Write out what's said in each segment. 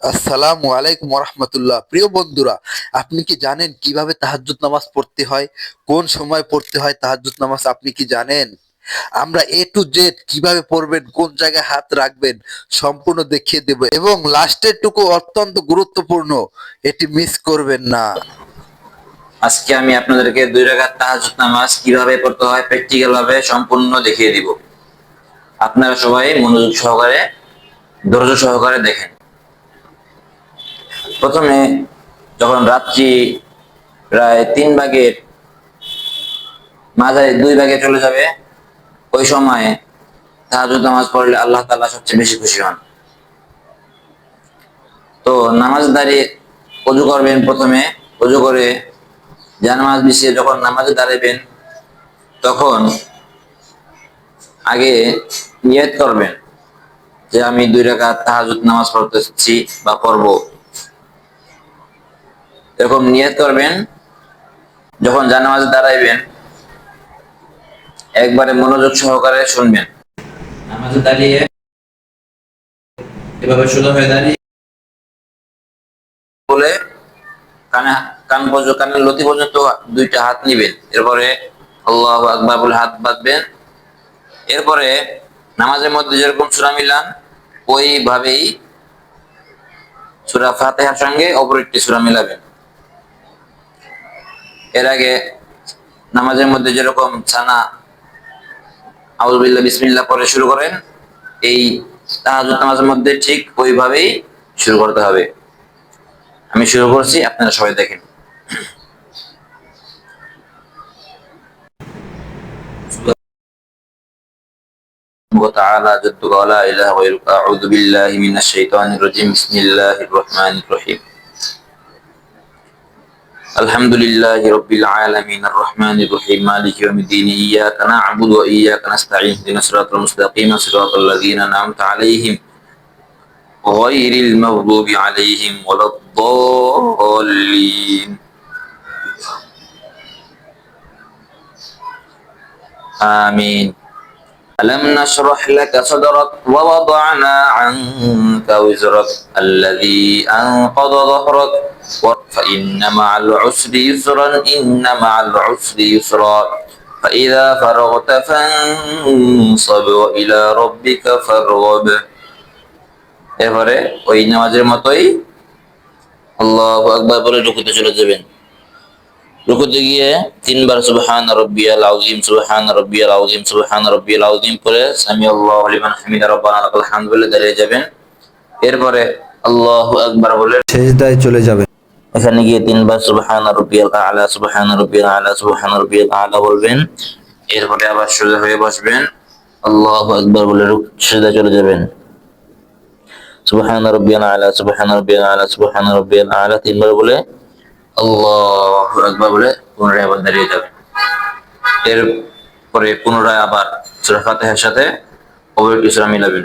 আসসালামু আলাইকুম রহমতুল্লাহ প্রিয় বন্ধুরা, আপনি কি জানেন কীভাবে তাহাজ্জুদ নামাজ পড়তে হয়? কোন সময় পড়তে হয় তাহাজ্জুদ নামাজ, আপনি কি জানেন? আমরা এ টু জেড কীভাবে পড়বেন, কোন জায়গায় হাত রাখবেন, সম্পূর্ণ দেখিয়ে দেব। এবং লাস্টের টুকু অত্যন্ত গুরুত্বপূর্ণ, এটি মিস করবেন না। আজকে আমি আপনাদেরকে দুই রাকাত তাহাজ্জুদ নামাজ কীভাবে পড়তে হয় প্র্যাকটিক্যাল ভাবে সম্পূর্ণ দেখিয়ে দিব। আপনারা সবাই মনোযোগ সহকারে, ধৈর্য সহকারে দেখেন। প্রথমে যখন রাত্রি প্রায় তিন ভাগের মাঝারি দুই ভাগে চলে যাবে, ওই সময়ে তাহাজ্জুদ নামাজ পড়লে আল্লাহ তাআলা সবচেয়ে বেশি খুশি হন। তো নামাজ দাঁড়িয়ে অজু করবেন প্রথমে, অজু করে জানামাজ বিছিয়ে যখন নামাজে দাঁড়াবেন তখন আগে নিয়ত করবেন যে আমি দুই রাকাত তাহাজুদ নামাজ পড়তেছি বা পড়ব। এরকম নিয়ত করবেন যখন জানামাজে দাঁড়াইবেন একবারে মনোযোগ সহকারে শুনবেন। নামাজে দাঁড়িয়ে এভাবে সোজা হয়ে দাঁড়িয়ে বলে কানে কান পর্যন্ত কানের লতি পর্যন্ত দুইটা হাত নিবেন। এরপরে আল্লাহ আকবার বলে হাত বাঁধবেন। এরপরে নামাজের মধ্যে যেরকম সুরা মিলান ওইভাবেই সুরা ফাতেহার সঙ্গে অপর একটি সুরা মিলাবেন। এর আগে নামাজের মধ্যে যেরকম ছানা আউজবিল্লা বিসমিল্লাহ পরে শুরু করেন এই তাহাজুদ নামাজের মধ্যে ঠিক ওইভাবেই শুরু করতে হবে আমি শুরু করছি আপনারা সবাই দেখেন وتعالى جدك ولا إله غيرك أعوذ بالله من الشيطان الرجيم بسم الله الرحمن الرحيم الحمد لله رب العالمين الرحمن الرحيم مالك يوم الدين إياك نعبد وإياك نستعين اهدنا الصراط المستقيم صراط الذين أنعمت عليهم غير المغضوب عليهم ولا الضالين آمين ألم نشرح لك صدرك ووضعنا عنك وزرك الذي أنقض ظهرك فإن مع العسر يسرا إن مع العسر يسرا فإذا فرغت فانصب وإلى ربك فارغب এবারে ওই নামাজের মতোই আল্লাহ আকবার বলে রুকুতে চলে যাবেন রুকুতে গিয়ে তিনবার সুবহান রব্বিয়াল আযীম সুবহান রব্বিয়াল আযীম সুবহান রব্বিয়াল আযীম পরে সামি আল্লাহু লিমান হামিদা রব্বানা লাকাল হামদ বলে দাঁড়িয়ে যাবেন এরপরে আল্লাহু আকবার বলে সেজদায় চলে যাবে এখানে গিয়ে তিনবার সুবহান রব্বিয়াল আলা সুবহান রব্বিয়াল আলা সুবহান রব্বিয়াল আলা বলবেন। এরপরে আবার সোজা হয়ে বসবেন। আল্লাহু আকবার বলে সেজদায় চলে যাবেন। সুবহান রব্বিয়াল আলা সুবহান রব্বিয়াল আলা সুবহান রব্বিয়াল আলা তিনবার বলে আল্লাহু আকবার বলে পুনরায় আবার দাঁড়িয়ে যাবেন। এরপরে পুনরায় আবার সূরা ফাতিহার সাথে অপর একটি সূরা মিলাবেন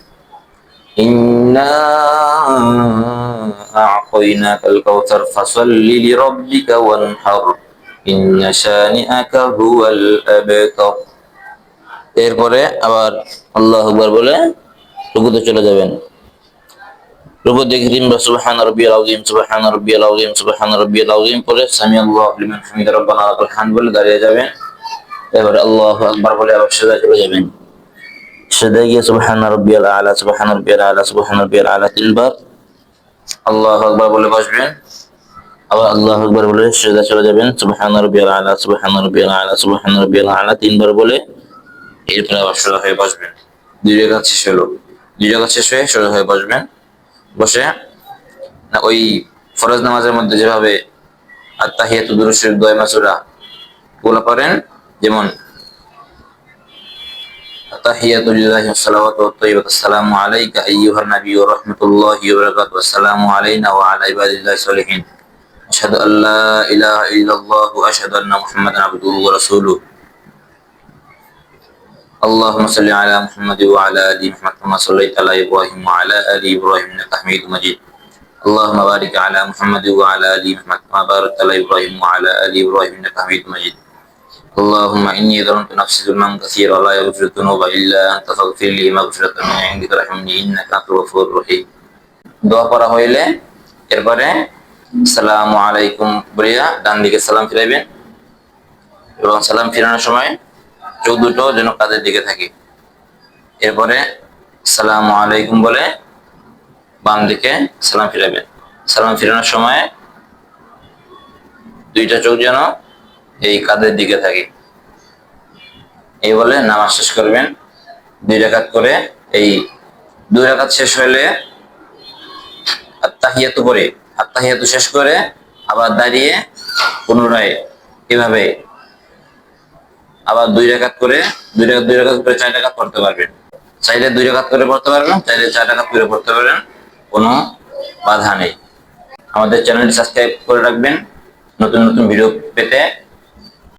إنا أعطيناك الكوثر فصل لربك وانحر إن شانئك هو الأبتر এরপরে আবার আল্লাহ আকবার বলে রুকুতে চলে যাবেন রুকু দেখে তিনবার সুবহান রাব্বিয়াল আযীম সুবহান রাব্বিয়াল আযীম সুবহান রাব্বিয়াল আযীম পরে সামি আল্লাহু লিমান হামিদা রব্বানা লাকাল হামদ বলে দাঁড়িয়ে যাবেন এবারে আল্লাহু আকবার বলে আবার সিজদায় চলে যাবেন সিজদায় গিয়ে সুবহান রাব্বিয়াল আলা, সুবহান রাব্বিয়াল আলা, সুবহান রাব্বিয়াল আলা তিনবার। আল্লাহু আকবার বলে বসবেন। আবার আল্লাহু আকবার বলে সিজদায় চলে যাবেন। সুবহান রাব্বিয়াল আলা, সুবহান রাব্বিয়াল আলা, সুবহান রাব্বিয়াল আলা তিনবার বলে এরপরে আবার সোজা হয়ে বসবেন। দুই রেখা শেষ হলো। দুই রেখা শেষ হয়ে সোজা হয়ে বসবেন। বসে না, ওই ফরজ নামাজের মধ্যে যেভাবে আত্মাহিয়াতু দুরুশের দয় মাসুরা গুলো করেন, যেমন لله والصلوات والطيبات السلام عليك أيها النبي ورحمة الله وبركاته. والسلام علينا وعلى عباد الله الصالحين. أشهد أن لا إله إلا الله وأشهد أن محمدا عبده ورسوله. اللهم صل على محمد وعلى آل محمد كما صليت على إبراهيم وعلى آل إبراهيم إنك حميد مجيد. اللهم بارك على محمد وعلى آل محمد كما باركت على إبراهيم وعلى آل إبراهيم إنك حميد مجيد. اللهم اني ظلمت نفسي ظلما كثيرا ولا يغفر الذنوب الا انت فاغفر لي مغفرة من عندك رحمني انك انت الغفور الرحيم দোয়া করা হইলে এরপরে সালামু আলাইকুম বলিয়া ডান দিকে সালাম ফিরাইবেন এবং সালাম ফিরানোর সময় চোখ দুটো যেন কাদের দিকে থাকে এরপরে সালাম আলাইকুম বলে বাম দিকে সালাম ফিরাবেন সালাম ফিরানোর সময় দুইটা চোখ যেন এই কাদের দিকে থাকে? এই বলে নামাজ শেষ করবেন। দুই রাকাত করে এই দুই রাকাত শেষ হলে আত্মাহিয়াতু করে আত্মাহিয়াতু শেষ করে আবার দাঁড়িয়ে পুনরায় এভাবে আবার দুই রেখাত করে, দুই রেখাত দুই রেখাত করে চার রেখাত পড়তে পারবেন। চাইলে দুই রেখাত করে পড়তে পারবেন, চাইলে চার রেখাত করে পড়তে পারবেন, কোনো বাধা নেই। আমাদের চ্যানেলটি সাবস্ক্রাইব করে রাখবেন। নতুন নতুন ভিডিও পেতে